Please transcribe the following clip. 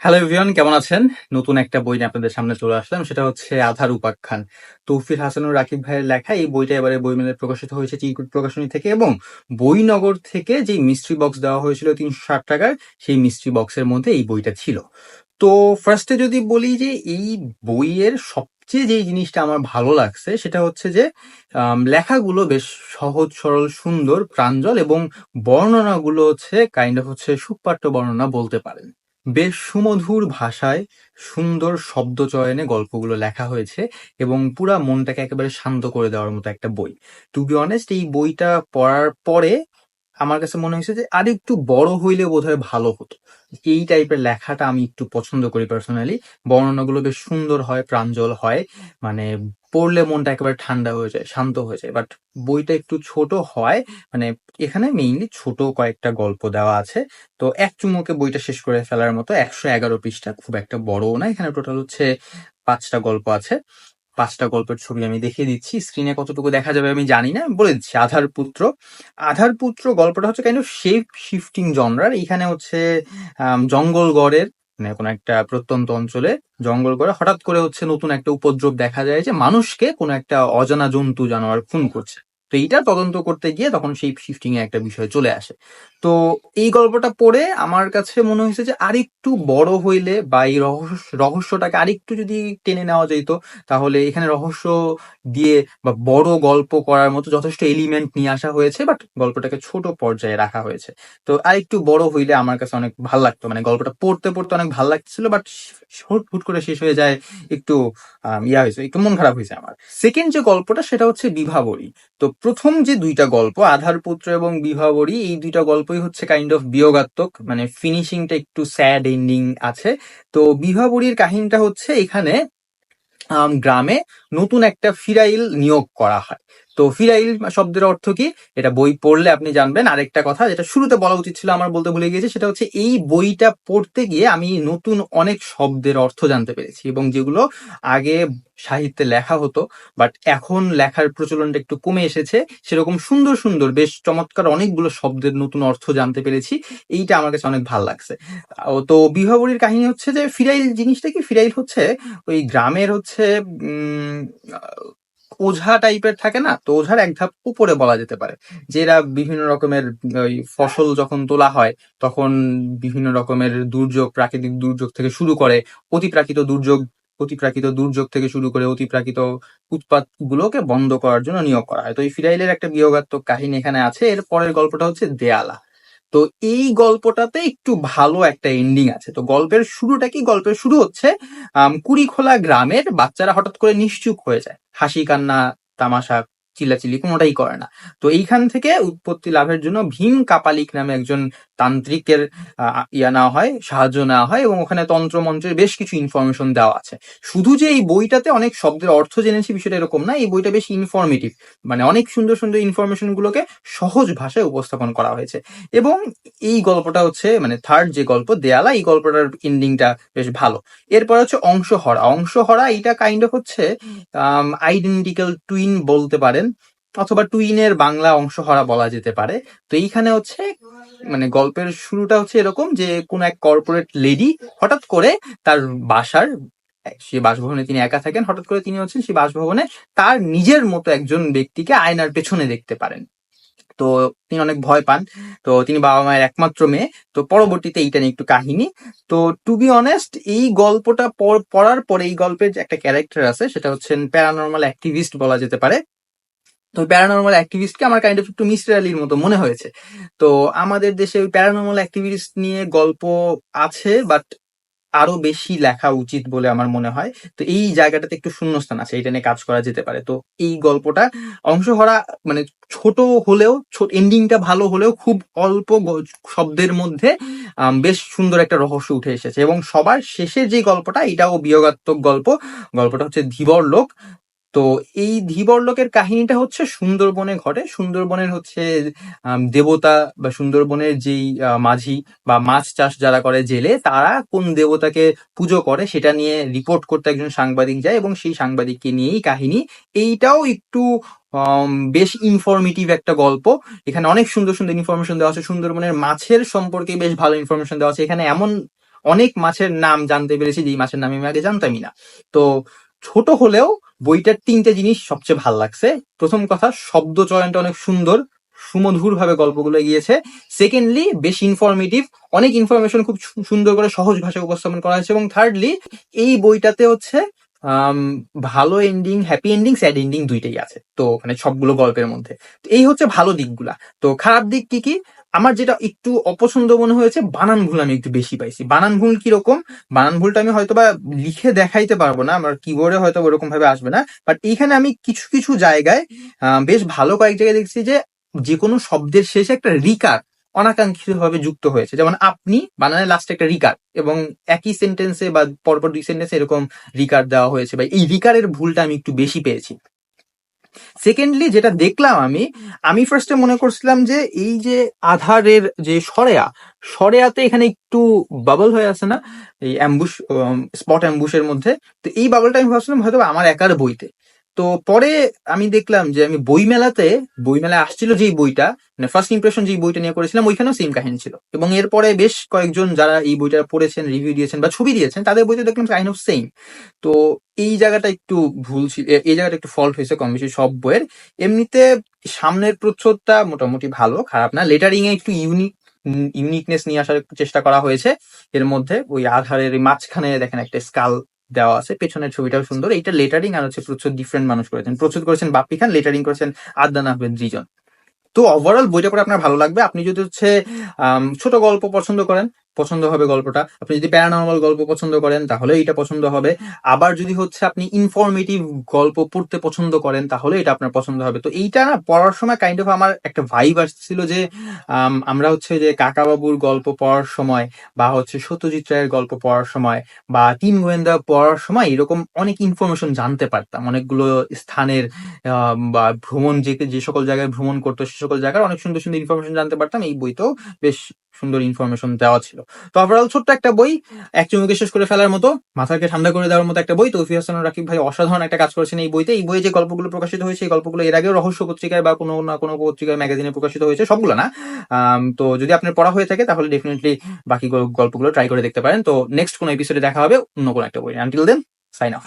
Hello everyone কেমন আছেন? নতুন একটা বই নিয়ে আপনাদের সামনে চলে আসলাম, সেটা হচ্ছে আধার উপাখ্যান। তৌফির হাসানুর রাকিব ভাইয়ের লেখা, এই বইটা এবারে বই বইমেলে প্রকাশিত হয়েছে চিরকুট প্রকাশনী থেকে এবং বইনগর থেকে যে মিস্ট্রি বক্স দেওয়া হয়েছিল তিনশো ষাট টাকার, সেই মিস্ট্রি বক্সের মধ্যে এই বইটা ছিল। তো ফার্স্টে যদি বলি যে এই বইয়ের সবচেয়ে যে জিনিসটা আমার ভালো লাগছে, সেটা হচ্ছে যে লেখাগুলো বেশ সহজ, সরল, সুন্দর, প্রাঞ্জল এবং বর্ণনাগুলো হচ্ছে কাইন্ড অফ হচ্ছে সুপাঠ্য বর্ণনা বলতে পারেন। বেশ সুমধুর ভাষায় সুন্দর শব্দ চয়নে গল্পগুলো লেখা হয়েছে এবং পুরা মনটাকে একেবারে শান্ত করে দেওয়ার মতো একটা বই। টু বি অনেস্ট এই বইটা পড়ার পরে আমার কাছে মনে হয়েছে যে আর একটু বড় হইলে বোধহয় ভালো হতো। এই টাইপের লেখাটা আমি একটু পছন্দ করি পার্সোনালি বর্ণনাগুলো বেশ সুন্দর হয়, প্রাঞ্জল হয় মানে পড়লে মনটা একেবারে ঠান্ডা হয়ে যায়, শান্ত হয়ে যায়। বাট বইটা একটু ছোট হয় মানে এখানে মেইনলি ছোট কয়েকটা গল্প দেওয়া আছে। তো এক চুমুকে বইটা শেষ করে ফেলার মতো একশো এগারো পৃষ্ঠা, খুব একটা বড়ও না। এখানে টোটাল হচ্ছে পাঁচটা গল্প আছে। পাঁচটা গল্পের ছবি আমি দেখিয়ে দিচ্ছি। স্ক্রিনে কতটুকু দেখা যাবে আমি জানি না, বলে দিচ্ছি আধার পুত্র আধার পুত্র গল্পটা হচ্ছে কাইন্ড শেপ শিফটিং জনরার এখানে হচ্ছে জঙ্গলগড়ের মানে কোনো একটা প্রত্যন্ত অঞ্চলে জঙ্গলগড়ে হঠাৎ করে হচ্ছে নতুন একটা উপদ্রব দেখা যায় যে মানুষকে কোনো একটা অজানা জন্তু জানোয়ার খুন করছে। তো এইটা তদন্ত করতে গিয়ে তখন সেই শিফটিং এ একটা বিষয় চলে আসে। তো এই গল্পটা পড়ে আমার কাছে মনে হয়েছে যে আরেকটু বড় হইলে বা এই রহস্য, রহস্যটাকে আরেকটু যদি টেনে নেওয়া যেত তাহলে এখানে রহস্য দিয়ে বা বড় গল্প করার মতো যথেষ্ট এলিমেন্ট নিয়ে আসা হয়েছে বাট গল্পটাকে ছোট পর্যায়ে রাখা হয়েছে। তো আরেকটু বড় হইলে আমার কাছে অনেক ভালো লাগতো। মানে গল্পটা পড়তে পড়তে অনেক ভালো লাগছিল বাট হুট হুট করে শেষ হয়ে যায়, একটু ইয়া হয়েছে, একটু মন খারাপ হয়েছে আমার। সেকেন্ড যে গল্পটা, সেটা হচ্ছে বিভাবরী। তো প্রথম যে দুইটা গল্প, আধারপুত্র এবং বিভাবরী, এই দুইটা গল্পই হচ্ছে কাইন্ড অফ বিয়োগাত্মক মানে ফিনিশিংটা একটু স্যাড এন্ডিং আছে। তো বিভাবরীর কাহিনীটা হচ্ছে এখানে গ্রামে নতুন একটা ফিরাইল নিয়োগ করা হয়। তো ফিরাইল শব্দের অর্থ কি? এটা বই পড়লে আপনি জানবেন। আরেকটা কথা যেটা শুরুতে বলা উচিত ছিল, আমার বলতে ভুলে গিয়েছি, সেটা হচ্ছে এই বইটা পড়তে গিয়ে আমি নতুন অনেক শব্দের অর্থ জানতে পেরেছি এবং যেগুলো আগে সাহিত্যে লেখা হতো, বাট এখন লেখার প্রচলনটা একটু কমে এসেছে। সেরকম সুন্দর সুন্দর, বেশ চমৎকার অনেকগুলো শব্দের নতুন অর্থ জানতে পেরেছি। এইটা আমার কাছে অনেক ভালো লাগছে। তো বিভাবরীর কাহিনী হচ্ছে যে ফিরাইল, জিনিসটা কি? ফিরাইল হচ্ছে ওই গ্রামের হচ্ছে ওঝা টাইপের থাকে না, তো ওঝার এক ধাপ উপরে বলা যেতে পারে। যেরা বিভিন্ন রকমের, ওই ফসল যখন তোলা হয়, তখন বিভিন্ন রকমের দুর্যোগ, প্রাকৃতিক দুর্যোগ থেকে শুরু করে, অতিপ্রাকৃত দুর্যোগ অতিপ্রাকৃত দুর্যোগ থেকে শুরু করে অতিপ্রাকৃত উৎপাত গুলোকে বন্ধ করার জন্য নিয়োগ করা হয়। তো এই ফিরাইলের একটা বিয়োগাত্মক কাহিনী এখানে আছে, এর পরের গল্পটা হচ্ছে দেয়ালা। তো এই গল্পটাতে একটু ভালো একটা এন্ডিং আছে। তো গল্পের শুরুটা কি? গল্পের শুরু হচ্ছে কুড়িখোলা গ্রামের বাচ্চারা হঠাৎ করে নিশ্চুপ হয়ে যায়। হাসি কান্না তামাশা চিল্লাচিল্লি কোনোটাই করে না। তো এইখান থেকে উৎপত্তি লাভের জন্য ভীম কাপালিক নামে একজন তান্ত্রিকের ইয়া নেওয়া হয়, সাহায্য নেওয়া হয় এবং ওখানে তন্ত্র মন্ত্রের বেশ কিছু ইনফরমেশন দেওয়া আছে। শুধু যে এই বইটাতে অনেক শব্দের অর্থ জেনেছি বিষয়টা এরকম না, এই বইটা বেশ ইনফরমেটিভ মানে অনেক সুন্দর সুন্দর ইনফরমেশন গুলোকে সহজ ভাষায় উপস্থাপন করা হয়েছে। এবং এই গল্পটা হচ্ছে মানে থার্ড যে গল্প, দেয়ালা, এই গল্পটার এন্ডিংটা বেশ ভালো। এরপর হচ্ছে অংশহরা। অংশহরা এটা কাইন্ড অফ হচ্ছে আইডেন্টিক্যাল টুইন বলতে পারেন, অথবা টুইনের বাংলা অংশহরা বলা যেতে পারে। তো এইখানে হচ্ছে মানে গল্পের শুরুটা হচ্ছে এরকম যে, কোন এক কর্পোরেট লেডি হঠাৎ করে তার বাসার, সে বাসভবনে তিনি একা থাকেন, হঠাৎ করে তিনি হচ্ছেন সেই বাসভবনে তার নিজের মতো একজন ব্যক্তিকে আয়নার পেছনে দেখতে পারেন। তো তিনি অনেক ভয় পান। তো তিনি বাবা মায়ের একমাত্র মেয়ে। তো পরবর্তীতে এইটা নিয়ে একটু কাহিনী। তো টু বি অনেস্ট এই গল্পটা পড়- পড়ার পরে এই গল্পের যে একটা ক্যারেক্টার আছে, সেটা হচ্ছেন প্যারানর্মাল অ্যাক্টিভিস্ট বলা যেতে পারে। তো প্যারানর্মাল অ্যাক্টিভিস্টকে আমার কাইন্ড অফ একটু মিস্টার আলীর মতো মনে হয়েছে। তো আমাদের দেশে ওই প্যারানর্মাল অ্যাক্টিভিস্ট নিয়ে গল্প আছে বাট আরও বেশি লেখা উচিত বলে আমার মনে হয়। তো এই জায়গাটাতে একটু শূন্যস্থান আছে, এটা নিয়ে কাজ করা যেতে পারে। তো এই গল্পটা অংশ অংশহরা মানে ছোট হলেও এন্ডিংটা ভালো হলেও খুব অল্প শব্দের মধ্যে বেশ সুন্দর একটা রহস্য উঠে এসেছে। এবং সবার শেষে যে গল্পটা, এটাও বিয়োগাত্মক গল্প। গল্পটা হচ্ছে ধীবর লোক। তো এই ধীবরলোকের কাহিনীটা হচ্ছে সুন্দরবনে ঘটে। সুন্দরবনের হচ্ছে দেবতা বা সুন্দরবনের যেই মাঝি বা মাছ চাষ যারা করে জেলে, তারা কোন দেবতাকে পুজো করে সেটা নিয়ে রিপোর্ট করতে একজন সাংবাদিক যায় এবং সেই সাংবাদিককে নিয়েই কাহিনী। এইটাও একটু বেশ ইনফরমেটিভ একটা গল্প। এখানে অনেক সুন্দর সুন্দর ইনফরমেশন দেওয়া আছে। সুন্দরবনের মাছের সম্পর্কে বেশ ভালো ইনফরমেশন দেওয়া আছে। এখানে এমন অনেক মাছের নাম জানতে পেরেছি যে এই মাছের নাম আমি আগে জানতামই না। তো ছোট হলেও বইটার তিনটে জিনিস সবচেয়ে ভালো লাগছে। প্রথম কথা, শব্দ চয়নটা অনেক সুন্দর সুমধুর ভাবে গল্পগুলো গিয়েছে সেকেন্ডলি বেশ ইনফরমেটিভ অনেক ইনফরমেশন খুব সুন্দর করে সহজ ভাষায় উপস্থাপন করা হয়েছে। এবং থার্ডলি এই বইটাতে হচ্ছে ভালো ending happy ending sad ending দুইটাই আছে। তো মানে সবগুলো গল্পের মধ্যে। এই হচ্ছে ভালো দিকগুলা। তো খারাপ দিক কি কি? আমার যেটা একটু অপছন্দ মনে হয়েছে, বানান ভুল আমি একটু বেশি পাইছি। বানান ভুল কীরকম? বানান ভুলটা আমি হয়তো বা লিখে দেখাইতে পারব না, আমার কিবোর্ডে হয়তো ওরকম ভাবে আসবে না। বাট এইখানে আমি কিছু কিছু জায়গায় বেশ ভালো কয়েক জায়গায় দেখছি যে যে কোনো শব্দের শেষে একটা রিকার অনাকাঙ্ক্ষিত ভাবে যুক্ত হয়েছে। যেমন আপনি বানানের লাস্টে একটা রিকার এবং একই সেন্টেন্সে বা পরপর দুই সেন্টেন্সে এরকম রিকার দেওয়া হয়েছে বা এই রিকারের ভুলটা আমি একটু বেশি পেয়েছি। সেকেন্ডলি যেটা দেখলাম আমি আমি ফার্স্টে মনে করছিলাম যে এই যে আধারের যে সরেয়া, সরেয়াতে এখানে একটু বাবল হয়ে আছে না? এই অ্যাম্বুশ স্পট অ্যাম্বুশের মধ্যে। তো এই বাবলটা আমি ভাবছিলাম হয়তো আমার একার বইতে। তো পরে আমি দেখলাম যে আমি বইমেলাতে, বইমেলায় আসছিল যেই বইটা মানে ফার্স্ট ইমপ্রেশন যেই বইটা নিয়ে করেছিলাম, ওইখানেও সেম কাহিনী ছিল। এবং এরপরে বেশ কয়েকজন যারা এই বইটা পড়েছেন রিভিউ দিয়েছেন বা ছবি দিয়েছেন, তাদের বইতে দেখলাম কাইন্ড অফ সেম তো এই জায়গাটা একটু ভুল ছিল এই জায়গাটা একটু ফল্ট হয়েছে কম বেশি সব বইয়ের। এমনিতে সামনের প্রচ্ছদটা মোটামুটি ভালো, খারাপ না। লেটারিং এ একটু ইউনিক ইউনিকনেস নিয়ে আসার চেষ্টা করা হয়েছে। এর মধ্যে ওই আধারের মাঝখানে দেখেন একটা স্কাল দেওয়া আছে, পেছনের ছবিটাও সুন্দর। এইটা লেটারিং আর হচ্ছে প্রচুর ডিফারেন্ট মানুষ করেছেন। প্রচুর করেছেন বাপ্পি খান লেটারিং করেছেন আদনান আহমেদ রিজন তো ওভারঅল বইটা পড়ে আপনার ভালো লাগবে। আপনি যদি হচ্ছে ছোট গল্প পছন্দ করেন পছন্দ হবে গল্পটা। আপনি যদি প্যারানর্মাল গল্প পছন্দ করেন তাহলে এটা পছন্দ হবে। আবার যদি হচ্ছে আপনি ইনফরমেটিভ গল্প পড়তে পছন্দ করেন তাহলে এটা আপনার পছন্দ হবে। তো এইটা না পড়ার সময় কাইন্ড অফ আমার একটা ভাইব আসছিল যে আম, আমরা হচ্ছে যে কাকাবাবুর গল্প পড়ার সময় বা হচ্ছে সত্যজিৎ রায়ের গল্প পড়ার সময় বা তিন গোয়েন্দা পড়ার সময় এরকম অনেক ইনফরমেশন জানতে পারতাম। অনেকগুলো স্থানের বা ভ্রমণ যে যে সকল জায়গায় ভ্রমণ করতো সে সকল জায়গার অনেক সুন্দর সুন্দর ইনফরমেশন জানতে পারতাম। এই বইতেও বেশ সুন্দর ইনফরমেশন দেওয়া ছিল। তো ওভারঅল ছোট্ট একটা বই, এক চুমুকে শেষ করে ফেলার মতো, মাথাকে ঠান্ডা করে দেওয়ার মতো একটা বই। তৌফি হাসান রাকিব ভাই অসাধারণ একটা কাজ করেছেন এই বইতে। এই বইয়ে যে গল্পগুলো প্রকাশিত হয়েছে, এই গল্পগুলো এর আগেও রহস্য পত্রিকায় বা কোনো না কোনো পত্রিকায়, ম্যাগাজিনে প্রকাশিত হয়েছে, সবগুলো না। তো যদি আপনার পড়া হয়ে থাকে, তাহলে ডেফিনেটলি বাকি গল্পগুলো ট্রাই করে দেখতে পারেন। তো নেক্সট কোনো এপিসোডে দেখা হবে, অন্য কোনো একটা বই আনটিল দেন সাইন অফ